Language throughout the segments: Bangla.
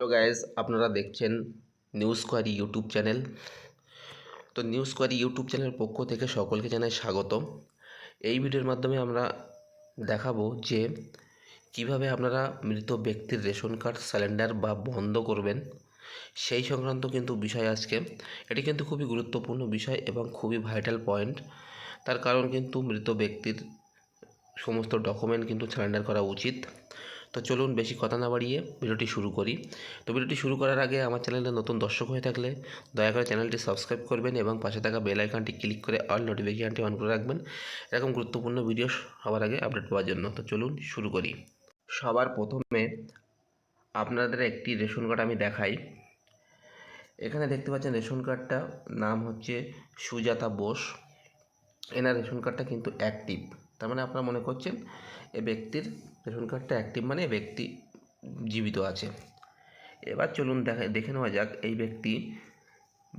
হ্যালো গাইজ আপনারা দেখছেন নিউজ কোয়ারি ইউটিউব চ্যানেল তো নিউজ কোয়ারি ইউটিউব চ্যানেলের পক্ষ থেকে সকলকে জানাই স্বাগতম। এই ভিডিওর মাধ্যমে আমরা দেখাবো যে কীভাবে আপনারা মৃত ব্যক্তির রেশন কার্ড স্যালেন্ডার বা বন্ধ করবেন, সেই সংক্রান্ত কিন্তু বিষয় আজকে। এটি কিন্তু খুবই গুরুত্বপূর্ণ বিষয় এবং খুবই ভাইটাল পয়েন্ট তার কারণ কিন্তু মৃত ব্যক্তির সমস্ত ডকুমেন্ট কিন্তু সারেন্ডার করা উচিত। তো চলুন বেশি কথা না বাড়িয়ে ভিডিওটি শুরু করি। তো ভিডিওটি শুরু করার আগে আমার চ্যানেলে নতুন দর্শক হয়ে থাকলে দয়া করে চ্যানেলটি সাবস্ক্রাইব করবেন এবং পাশে থাকা বেল আইকনটি ক্লিক করে অল নোটিফিকেশনটি অন করে রাখবেন। এরকম গুরুত্বপূর্ণ ভিডিও সবার আগে আপডেট পাওয়ার জন্য। তো চলুন শুরু করি। সবার প্রথমে আপনাদের একটি রেশন কার্ড আমি দেখাই। এখানে দেখতে পাচ্ছেন রেশন কার্ডটা নাম হচ্ছে সুজাতা বোস। এনার রেশন কার্ডটা কিন্তু অ্যাক্টিভ। তার মানে আপনারা মনে করছেন এ ব্যক্তির রেশন কার্ডটা অ্যাক্টিভ মানে ব্যক্তি জীবিত আছে। এবার চলুন দেখা, দেখে নেওয়া যাক এই ব্যক্তি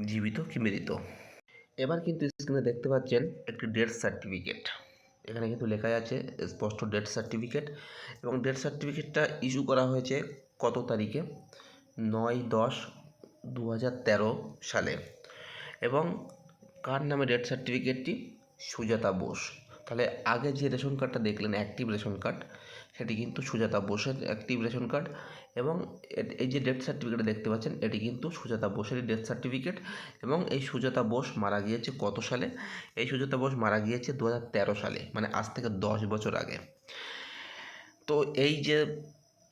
জীবিত কি মৃত। এবার কিন্তু স্ক্রিনে দেখতে পাচ্ছেন একটি ডেথ সার্টিফিকেট এখানে কিন্তু লেখা আছে স্পষ্ট ডেথ সার্টিফিকেট এবং ডেথ সার্টিফিকেটটা ইস্যু করা হয়েছে কত তারিখে? নয় দশ দু সালে। এবং কার নামে ডেথ সার্টিফিকেটটি সুজাতা বোস। তাহলে আগে যে রেশন কার্ডটা দেখলেন অ্যাক্টিভ রেশন কার্ড, সেটি কিন্তু সুজাতা বোসের অ্যাক্টিভ রেশন কার্ড এবং এই যে ডেথ সার্টিফিকেট দেখতে পাচ্ছেন, এটি কিন্তু সুজাতা বোসেরই ডেথ সার্টিফিকেট এবং এই সুজাতা বোস মারা গিয়েছে কত সালে? এই সুজাতা বোস মারা গিয়েছে দু হাজার তেরো সালে মানে আজ থেকে দশ বছর আগে। তো এই যে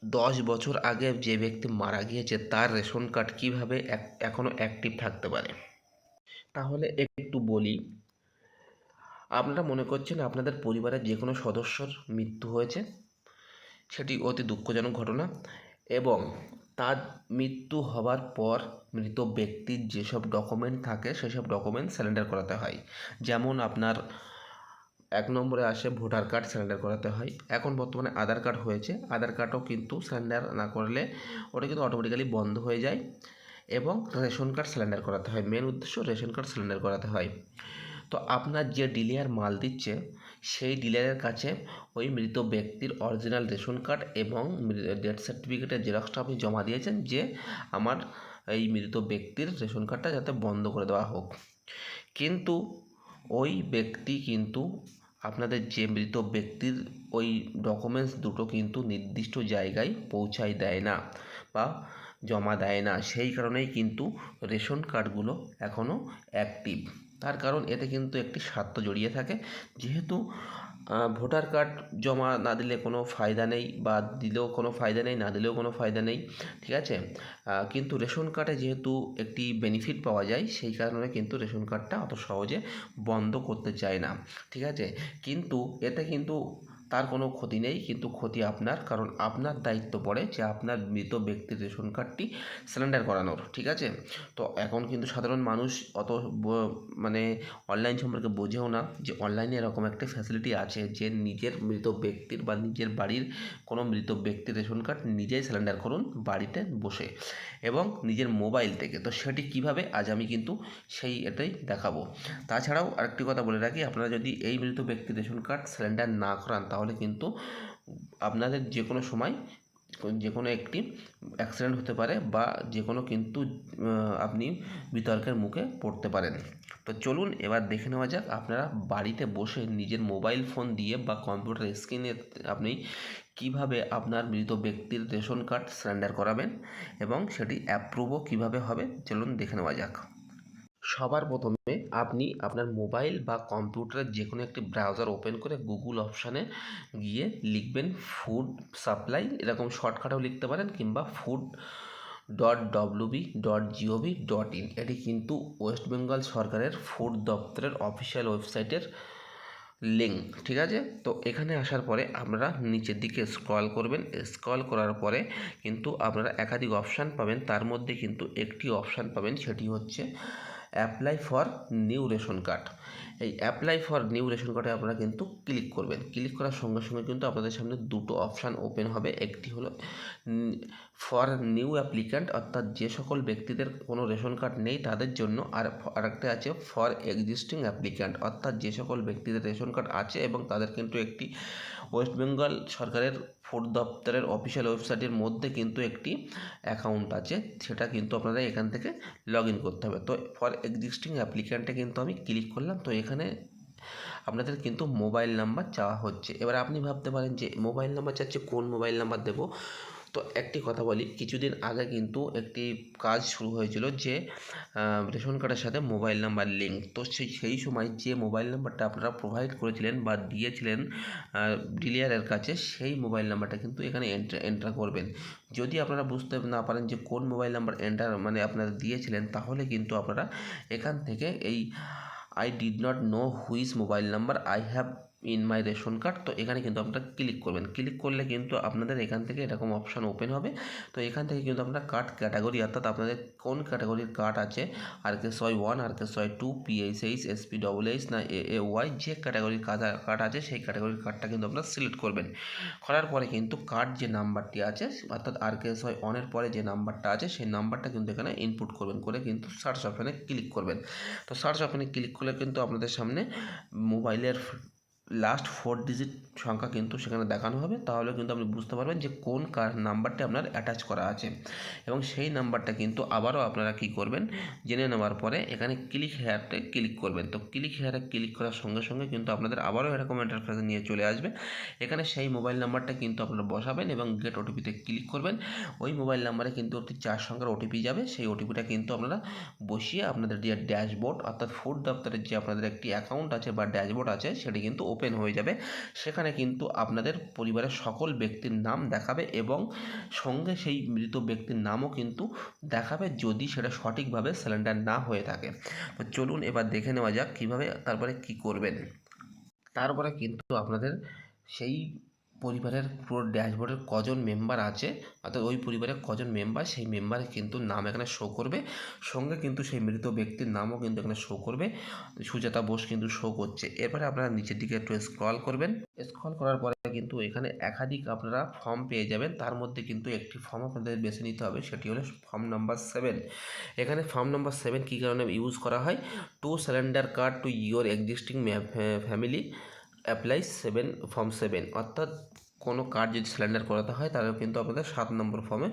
দশ বছর আগে যে ব্যক্তি মারা গিয়েছে, তার রেশন কার্ড কীভাবে এখনও অ্যাক্টিভ থাকতে পারে? তাহলে একটু বলি আপনারা মনে করছেন আপনাদের পরিবারের যে কোনো সদস্যর মৃত্যু হয়েছে? সেটি অতি দুঃখজনক ঘটনা। এবং তার মৃত্যু হওয়ার পর মৃত ব্যক্তির যেসব ডকুমেন্ট থাকে, সেসব ডকুমেন্ট স্যালেন্ডার করাতে হয়। যেমন আপনার এক নম্বরে আসে ভোটার কার্ড স্যালেন্ডার করাতে হয়। এখন বর্তমানে আধার কার্ড হয়েছে। আধার কার্ডও কিন্তু স্যালেন্ডার না করলে ওটা কিন্তু অটোমেটিক্যালি বন্ধ হয়ে যায় এবং রেশন কার্ড স্যালেন্ডার করাতে হয়। মেন উদ্দেশ্য রেশন কার্ড স্যালেন্ডার করাতে হয়। তো আপনার যে ডিলার মাল দিচ্ছে, সেই ডিলারের কাছে ওই মৃত ব্যক্তির অরিজিনাল রেশন কার্ড এবং ডেথ সার্টিফিকেটের জেরক্সটা আপনি জমা দিয়েছেন যে আমার এই মৃত ব্যক্তির রেশন কার্ডটা যাতে বন্ধ করে দেওয়া হোক। কিন্তু ওই ব্যক্তি কিন্তু আপনাদের যে মৃত ব্যক্তির ওই ডকুমেন্টস দুটো কিন্তু নির্দিষ্ট জায়গায় পৌঁছায় দেয় না বা জমা দেয় না। সেই কারণেই কিন্তু রেশন কার্ডগুলো এখনও অ্যাক্টিভ তার কারণ এতে কিন্তু একটি স্বার্থ জড়িয়ে থাকে। যেহেতু ভোটার কার্ড জমা না দিলে কোনো ফায়দা নেই বা দিলেও কোনো ফায়দা নেই, না দিলেও কোনো ফায়দা নেই, ঠিক আছে? কিন্তু রেশন কার্ডে যেহেতু একটি বেনিফিট পাওয়া যায়, সেই কারণে কিন্তু রেশন কার্ডটা অত সহজে বন্ধ করতে চায় না, ঠিক আছে? কিন্তু এতে কিন্তু তার কোনো ক্ষতি নেই, কিন্তু ক্ষতি আপনার, কারণ আপনার দায়িত্ব পড়ে যে আপনার মৃত ব্যক্তির রেশন কার্ডটি সিলিন্ডার করানোর, ঠিক আছে? তো এখন কিন্তু সাধারণ মানুষ অত মানে অনলাইন সম্পর্কে বোঝেও না যে অনলাইনে এরকম একটা ফ্যাসিলিটি আছে যে নিজের মৃত ব্যক্তির বা নিজের বাড়ির কোনো মৃত ব্যক্তির রেশন কার্ড নিজেই সিলিন্ডার করুন বাড়িতে বসে এবং নিজের মোবাইল থেকে। তো সেটি কীভাবে? আজ আমি কিন্তু সেই এটাই দেখাবো। তাছাড়াও আরেকটি কথা বলে রাখি, আপনারা যদি এই মৃত ব্যক্তির রেশন কার্ড সিলিন্ডার না করান তাহলে কিন্তু আপনাদের যে কোনো সময় যে কোনো একটি অ্যাক্সিডেন্ট হতে পারে বা যে কোনো কিন্তু আপনি বিতর্কের মুখে পড়তে পারেন। তো চলুন এবার দেখে নেওয়া যাক আপনারা বাড়িতে বসে নিজের মোবাইল ফোন দিয়ে বা কম্পিউটার স্ক্রিনে আপনি কীভাবে আপনার মৃত ব্যক্তির রেশন কার্ড সারেন্ডার করাবেন এবং সেটি অ্যাপ্রুভও কীভাবে হবে, চলুন দেখে নেওয়া যাক। সবার প্রথমে আপনি আপনার মোবাইল বা কম্পিউটারের যে কোনো একটি ব্রাউজার ওপেন করে গুগল অপশানে গিয়ে লিখবেন ফুড সাপ্লাই এরকম শর্টকাটেও লিখতে পারেন কিংবা food dot WB dot GOV dot in এটি কিন্তু ওয়েস্ট বেঙ্গল সরকারের ফুড দপ্তরের অফিসিয়াল ওয়েবসাইটের লিঙ্ক ঠিক আছে? তো এখানে আসার পরে আপনারা নিচের দিকে স্ক্রল করবেন। স্ক্রল করার পরে কিন্তু আপনারা একাধিক অপশান পাবেন। তার মধ্যে কিন্তু একটি অপশান পাবেন, সেটি হচ্ছে apply for new ration card এই অ্যাপ্লাই ফর নিউ রেশন কার্ডে আপনারা কিন্তু ক্লিক করবেন। ক্লিক করার সঙ্গে সঙ্গে কিন্তু আপনাদের সামনে দুটো অপশান ওপেন হবে। একটি হলো ফর নিউ অ্যাপ্লিক্যান্ট অর্থাৎ যে সকল ব্যক্তিদের কোনো রেশন কার্ড নেই তাদের জন্য, আর আরেকটা আছে ফর এক্সিস্টিং অ্যাপ্লিক্যান্ট অর্থাৎ যে সকল ব্যক্তিদের রেশন কার্ড আছে এবং তাদের কিন্তু একটি ওয়েস্ট বেঙ্গল সরকারের ফুড দপ্তরের অফিসিয়াল ওয়েবসাইটের মধ্যে কিন্তু একটি অ্যাকাউন্ট আছে। সেটা কিন্তু আপনারা এখান থেকে লগ ইন করতে হবে। তো ফর এক্সিস্টিং অ্যাপ্লিক্যান্টে কিন্তু আমি ক্লিক করলাম। তো এখানে আপনাদের কিন্তু মোবাইল নাম্বার চাওয়া হচ্ছে। এবার আপনি ভাবতে পারেন যে মোবাইল নাম্বার চাচ্ছে, কোন মোবাইল নাম্বার দেবো? তো একটি কথা বলি, কিছুদিন আগে কিন্তু একটি কাজ শুরু হয়েছিল যে রেশন কার্ডের সাথে মোবাইল নাম্বার লিঙ্ক তো সেই সেই সময় যে মোবাইল নাম্বারটা আপনারা প্রোভাইড করেছিলেন বা দিয়েছিলেন ডিলিয়ারের কাছে, সেই মোবাইল নাম্বারটা কিন্তু এখানে এন্টার এন্টার করবেন। যদি আপনারা বুঝতে না পারেন যে কোন মোবাইল নাম্বার এন্টার মানে আপনারা দিয়েছিলেন, তাহলে কিন্তু আপনারা এখান থেকে এই I did not know whose mobile number I have in my ration card তো এখানে কিন্তু আপনারা ক্লিক করবেন। ক্লিক করলে কিন্তু আপনাদের এখান থেকে এরকম অপশান ওপেন হবে। তো এখান থেকে কিন্তু আপনারা কার্ড ক্যাটাগরি অর্থাৎ আপনাদের কোন ক্যাটাগরির কার্ড আছে আর কে ছয় ওয়ান আর কে ছয় two PHH SP double H না এ এ ওয়াই যে ক্যাটাগরির কার্ড আছে, সেই ক্যাটাগরির কার্ডটা কিন্তু আপনারা সিলেক্ট করবেন। করার পরে কিন্তু কার্ড যে নাম্বারটি আছে, অর্থাৎ আর কে ছয় ওয়ানের পরে যে নাম্বারটা আছে, সেই নাম্বারটা কিন্তু এখানে ইনপুট করবেন। করে কিন্তু সার্চ অপশানে ক্লিক করবেন। তো সার্চ অপশানে ক্লিক করলে কিন্তু আপনাদের সামনে মোবাইলের লাস্ট ফোর ডিজিট সংখ্যা কিন্তু সেখানে দেখানো হবে। তাহলে কিন্তু আপনি বুঝতে পারবেন যে কোন কার নাম্বারটি আপনার অ্যাটাচ করা আছে। এবং সেই নাম্বারটা কিন্তু আবারও আপনারা কি করবেন, জেনে নেওয়ার পরে এখানে ক্লিক হেয়ারতে ক্লিক করবেন। তো ক্লিক হেয়ারে ক্লিক করার সঙ্গে সঙ্গে কিন্তু আপনাদের আবারও এরকম ইন্টারফেসে নিয়ে চলে আসবে। এখানে সেই মোবাইল নাম্বারটা কিন্তু আপনারা বসাবেন এবং গেট ওটিপিতে ক্লিক করবেন। ওই মোবাইল নাম্বারে কিন্তু একটি চার সংখ্যার ওটিপি যাবে। সেই ওটিপিটা কিন্তু আপনারা বসিয়ে আপনাদের যে ড্যাশবোর্ড অর্থাৎ ফুড দপ্তরের যে আপনাদের একটি অ্যাকাউন্ট আছে বা ড্যাশবোর্ড আছে, সেটি কিন্তু ওপেন হয়ে যাবে। সেখানে কিন্তু আপনাদের পরিবারের সকল ব্যক্তির নাম দেখাবে এবং সঙ্গে সেই মৃত ব্যক্তির নামও কিন্তু দেখাবে যদি সেটা সঠিকভাবে সিলিন্ডার না হয়ে থাকে। তো চলুন এবার দেখে নেওয়া যাক কীভাবে তারপরে কি করবেন। তারপরে কিন্তু আপনাদের সেই পরিবারের পুরো ড্যাশবোর্ডের কজন মেম্বার আছে, অর্থাৎ ওই পরিবারের কজন মেম্বার সেই মেম্বারের কিন্তু নাম এখানে শো করবে। সঙ্গে কিন্তু সেই মৃত ব্যক্তির নামও কিন্তু এখানে শো করবে। সুজাতা বোস কিন্তু শো করছে। এরপরে আপনারা নিচের দিকে একটু স্ক্রল করবেন। স্ক্রল করার পরে কিন্তু এখানে একাধিক আপনারা ফর্ম পেয়ে যাবেন। তার মধ্যে কিন্তু একটি ফর্ম আপনাদের বেছে নিতে হবে, সেটি হলো ফর্ম নাম্বার সেভেন এখানে ফর্ম নাম্বার সেভেন কী কারণে ইউজ করা হয়? To surrender card to your existing family apply seven form seven অর্থাৎ কোনো কার্ড যদি সিলিন্ডার করাতে হয়, তাহলে কিন্তু আপনাদের সাত নম্বর ফর্মে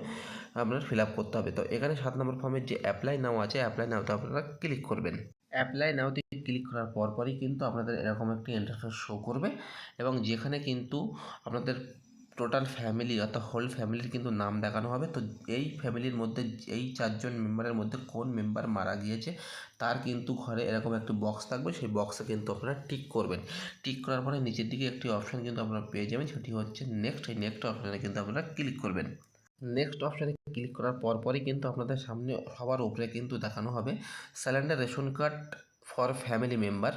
আপনার ফিল আপ করতে হবে। তো এখানে সাত নম্বর ফর্মে যে অ্যাপ্লাই নাও আছে অ্যাপ্লাই নাওতে আপনারা ক্লিক করবেন। অ্যাপ্লাই নাওতে ক্লিক করার পরপরই কিন্তু আপনাদের এরকম একটি ইন্টারফেস শো করবে এবং যেখানে কিন্তু আপনাদের টোটাল ফ্যামিলি অর্থাৎ হোল ফ্যামিলির কিন্তু নাম দেখানো হবে। তো এই ফ্যামিলির মধ্যে, এই চারজন মেম্বারের মধ্যে কোন মেম্বার মারা গিয়েছে, তার কিন্তু ঘরে এরকম একটি বক্স থাকবে। সেই বক্সে কিন্তু আপনারা টিক করবেন। টিক করার পরে নিচের দিকে একটি অপশান কিন্তু আপনারা পেয়ে যাবেন। সেটি হচ্ছে নেক্সট এই নেক্সট অপশানে কিন্তু আপনারা ক্লিক করবেন। নেক্সট অপশানে ক্লিক করার পরপরই কিন্তু আপনাদের সামনে সবার উপরে কিন্তু দেখানো হবে। Surrender ration card for family member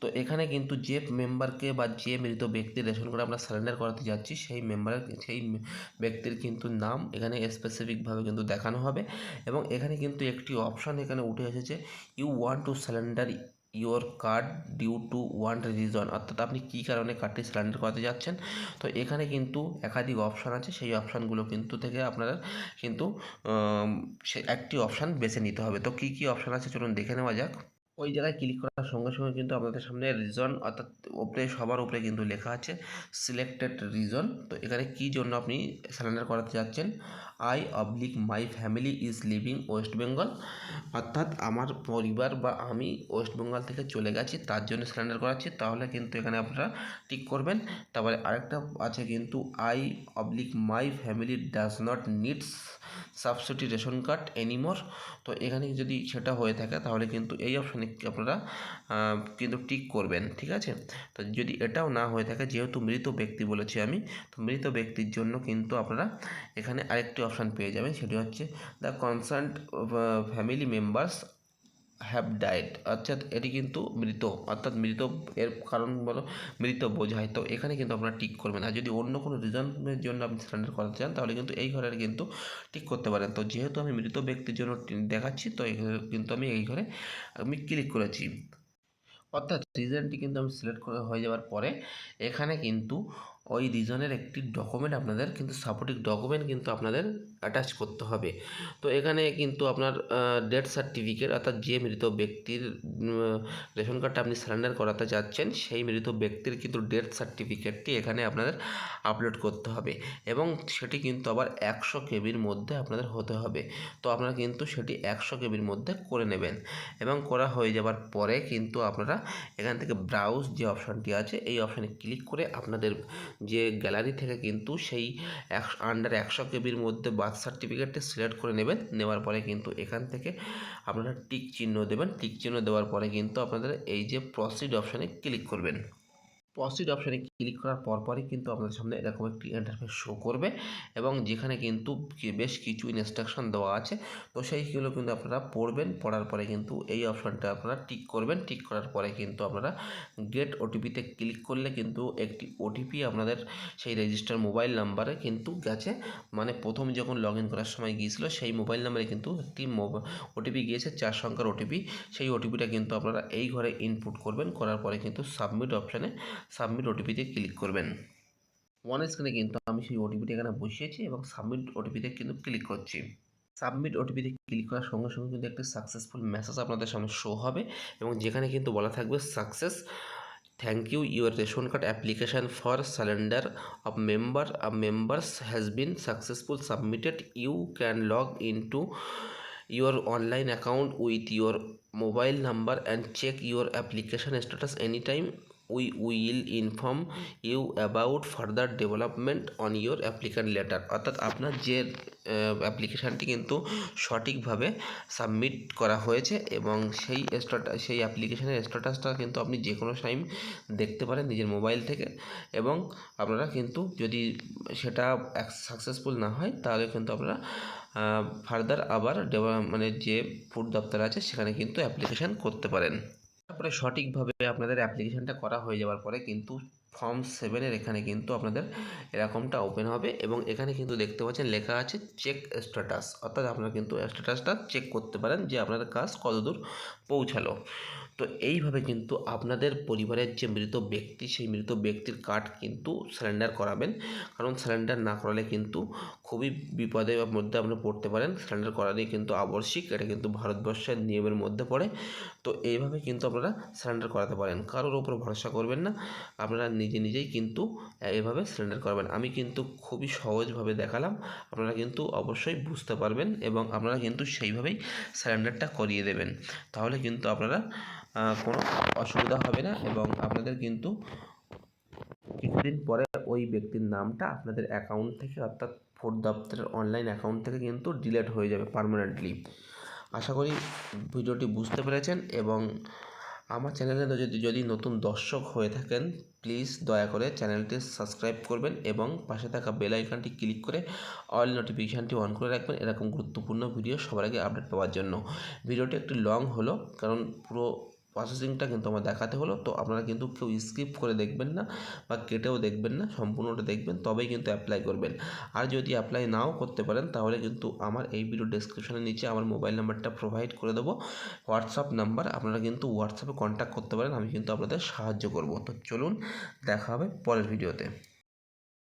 তো এখানে কিন্তু যে মেম্বারকে বা যে মৃত ব্যক্তির রেশন কার্ড আমরা সারেন্ডার করাতে যাচ্ছি, সেই মেম্বারের সেই ব্যক্তির কিন্তু নাম এখানে স্পেসিফিকভাবে কিন্তু দেখানো হবে। এবং এখানে কিন্তু একটি অপশান এখানে উঠে এসেছে you want to surrender your card due to one reason অর্থাৎ আপনি কী কারণে কার্ডটি সিলিন্ডার করাতে যাচ্ছেন? তো এখানে কিন্তু একাধিক অপশান আছে, সেই অপশানগুলো কিন্তু থেকে আপনারা কিন্তু সে একটি অপশান বেছে নিতে হবে। তো কী কী অপশান আছে? চলুন দেখে নেওয়া যাক। ওই জায়গায় ক্লিক করার সঙ্গে সঙ্গে কিন্তু আপনাদের সামনে রিজন অর্থাৎ ওপরে সবার উপরে কিন্তু লেখা আছে সিলেক্টেড রিজন তো এখানে কি জন্য আপনি স্যালেন্ডার করাতে যাচ্ছেন? I oblique my family is living West Bengal অর্থাৎ আমার পরিবার বা আমি ওয়েস্ট বেঙ্গল থেকে চলে গেছি, তার জন্য সিলিন্ডার করাচ্ছি। তাহলে কিন্তু এখানে আপনারা টিক করবেন। তারপরে আরেকটা আছে কিন্তু I oblique my family does not needs subsidy ration card anymore তো এখানে যদি সেটা হয়ে থাকে, তাহলে কিন্তু এই অপশানে আপনারা কিন্তু টিক করবেন, ঠিক আছে? তো যদি এটাও না হয়ে থাকে, যেহেতু মৃত ব্যক্তি বলেছি আমি, তো মৃত ব্যক্তির জন্য কিন্তু আপনারা এখানে আরেকটি অপশান পেয়ে যাবেন, সেটি হচ্ছে the concerned family members have died অর্থাৎ এটি কিন্তু মৃত, অর্থাৎ মৃত এর কারণ বলো, মৃত বোঝায়। তো এখানে কিন্তু আপনারা টিক করবেন। আর যদি অন্য কোনো রিজনের জন্য আপনি সিলিন্ডার করাতে চান, তাহলে কিন্তু এই ঘরের কিন্তু টিক করতে পারেন। তো যেহেতু আমি মৃত ব্যক্তির জন্য দেখাচ্ছি, তো এই কিন্তু আমি এই ঘরে আমি ক্লিক করেছি। অর্থাৎ রিজনটি কিন্তু আমি সিলেক্ট করে হয়ে যাওয়ার পরে, এখানে কিন্তু ওই রিজনের একটি ডকুমেন্ট আপনাদের কিন্তু সাপোর্টিং ডকুমেন্ট কিন্তু আপনাদের অ্যাটাচ করতে হবে। তো এখানে কিন্তু আপনার ডেথ সার্টিফিকেট অর্থাৎ যে মৃত ব্যক্তির রেশন কার্ডটা আপনি সারেন্ডার করাতে যাচ্ছেন, সেই মৃত ব্যক্তির কিন্তু ডেথ সার্টিফিকেটটি এখানে আপনাদের আপলোড করতে হবে এবং সেটি কিন্তু আবার একশো কেবির মধ্যে আপনাদের হতে হবে। তো আপনারা কিন্তু সেটি একশো কেবির মধ্যে করে নেবেন এবং করা হয়ে যাবার পরে কিন্তু আপনারা এখান থেকে ব্রাউজ যে অপশানটি আছে, এই অপশানে ক্লিক করে আপনাদের যে গ্যালারি থেকে কিন্তু সেই একশো আন্ডার একশো কেবির মধ্যে বার্থ সার্টিফিকেটটি সিলেক্ট করে নেবেন। নেওয়ার পরে কিন্তু এখান থেকে আপনারা টিক চিহ্ন দেবেন। টিক চিহ্ন দেওয়ার পরে কিন্তু আপনাদের এই যে প্রসিড অপশানে ক্লিক করবেন। প্রসিড অপশানে ক্লিক করার পরপরই কিন্তু আপনাদের সামনে এরকম একটি ইন্টারফেস শো করবে এবং যেখানে কিন্তু বেশ কিছু ইনস্ট্রাকশন দেওয়া আছে। তো সেইগুলো কিন্তু আপনারা পড়বেন, পড়ার পরে কিন্তু এই অপশানটা আপনারা টিক করবেন। টিক করার পরে কিন্তু আপনারা গেট ওটিপিতে ক্লিক করলে কিন্তু একটি ওটিপি আপনাদের সেই রেজিস্টার মোবাইল নাম্বারে কিন্তু গেছে। মানে প্রথম যখন লগ ইন করার সময় গিয়েছিল, সেই মোবাইল নাম্বারে কিন্তু একটি ওটিপি গিয়েছে, চার সংখ্যার ওটিপি সেই ওটিপিটা কিন্তু আপনারা এই ঘরে ইনপুট করবেন। করার পরে কিন্তু সাবমিট অপশানে সাবমিট ওটিপিতে ক্লিক করবেন। ওয়ান স্ক্রিনে কিন্তু আমি সেই ওটিপিটি এখানে বসিয়েছি এবং সাবমিট ওটিপিতে কিন্তু ক্লিক করছি। সাবমিট ওটিপিতে ক্লিক করার সঙ্গে সঙ্গে কিন্তু একটি সাকসেসফুল মেসেজ আপনাদের সামনে শো হবে এবং যেখানে কিন্তু বলা থাকবে success thank you your ration card application for surrender of member of members has been successful submitted you can log in to your online account with with mobile number and check your your application any anytime. We will inform you about further development on your applicant letter অর্থাৎ আপনার যে অ্যাপ্লিকেশানটি কিন্তু সঠিকভাবে সাবমিট করা হয়েছে এবং সেই স্ট্যাটাস সেই অ্যাপ্লিকেশানের স্ট্যাটাসটা কিন্তু আপনি যে কোনো টাইম দেখতে পারেন নিজের মোবাইল থেকে এবং আপনারা কিন্তু যদি সেটা সাকসেসফুল না হয় তাহলে কিন্তু আপনারা ফার্দার আবার মানে যে ফুড দপ্তর আছে সেখানে কিন্তু অ্যাপ্লিকেশান করতে পারেন। তারপরে সঠিকভাবে আপনাদের অ্যাপ্লিকেশানটা করা হয়ে যাওয়ার পরে কিন্তু ফর্ম সেভেনের এখানে কিন্তু আপনাদের এরকমটা ওপেন হবে এবং এখানে কিন্তু দেখতে পাচ্ছেন লেখা আছে চেক স্ট্যাটাস অর্থাৎ আপনারা কিন্তু স্ট্যাটাসটা চেক করতে পারেন যে আপনাদের কাজ কতদূর পৌঁছালো। তো এইভাবে কিন্তু আপনাদের পরিবারের যে মৃত ব্যক্তি, সেই মৃত ব্যক্তির কার্ড কিন্তু স্যালেন্ডার করাবেন। কারণ স্যালেন্ডার না করালে কিন্তু খুবই বিপদের মধ্যে আপনি পড়তে পারেন। স্যালেন্ডার করারই কিন্তু আবশ্যিক, এটা কিন্তু ভারতবর্ষের নিয়মের মধ্যে পড়ে। তো এইভাবে কিন্তু আপনারা স্যালেন্ডার করাতে পারেন। কারোর ওপর ভরসা করবেন না। আপনারা নিজে নিজেই কিন্তু এভাবে সিলিন্ডার করবেন। আমি কিন্তু খুবই সহজভাবে দেখালাম। আপনারা কিন্তু অবশ্যই বুঝতে পারবেন এবং আপনারা কিন্তু সেইভাবেই সিলিন্ডারটা করিয়ে দেবেন। তাহলে কিন্তু আপনারা কোনো অসুবিধা হবে না এবং আপনাদের কিন্তু কিছুদিন পরে ওই ব্যক্তির নামটা আপনাদের অ্যাকাউন্ট থেকে অর্থাৎ ভোট দপ্তরের অনলাইন অ্যাকাউন্ট থেকে কিন্তু ডিলেট হয়ে যাবে পার্মানেন্টলি আশা করি ভিডিওটি বুঝতে পেরেছেন এবং আমার চ্যানেলে যদি যদি নতুন দর্শক হয়ে থাকেন প্লিজ দয়া করে চ্যানেলটি সাবস্ক্রাইব করবেন এবং পাশে থাকা বেল আইকনটি ক্লিক করে অল নোটিফিকেশানটি অন করে রাখবেন। এরকম গুরুত্বপূর্ণ ভিডিও সবার আগে আপডেট পাওয়ার জন্য। ভিডিওটি একটু লং হলো, কারণ পুরো প্রসেসিংটা কিন্তু আমার দেখাতে হলো। তো আপনারা কিন্তু কেউ স্কিপ করে দেখবেন না বা কেটেও দেখবেন না, সম্পূর্ণটা দেখবেন, তবেই কিন্তু অ্যাপ্লাই করবেন। আর যদি অ্যাপ্লাই নাও করতে পারেন, তাহলে কিন্তু আমার এই ভিডিও ডেসক্রিপশনের নিচে আমার মোবাইল নাম্বারটা প্রোভাইড করে দেবো। হোয়াটসঅ্যাপ নাম্বার আপনারা কিন্তু হোয়াটসঅ্যাপে কন্ট্যাক্ট করতে পারেন, আমি কিন্তু আপনাদের সাহায্য করব। তো চলুন, দেখা হবে পরের ভিডিওতে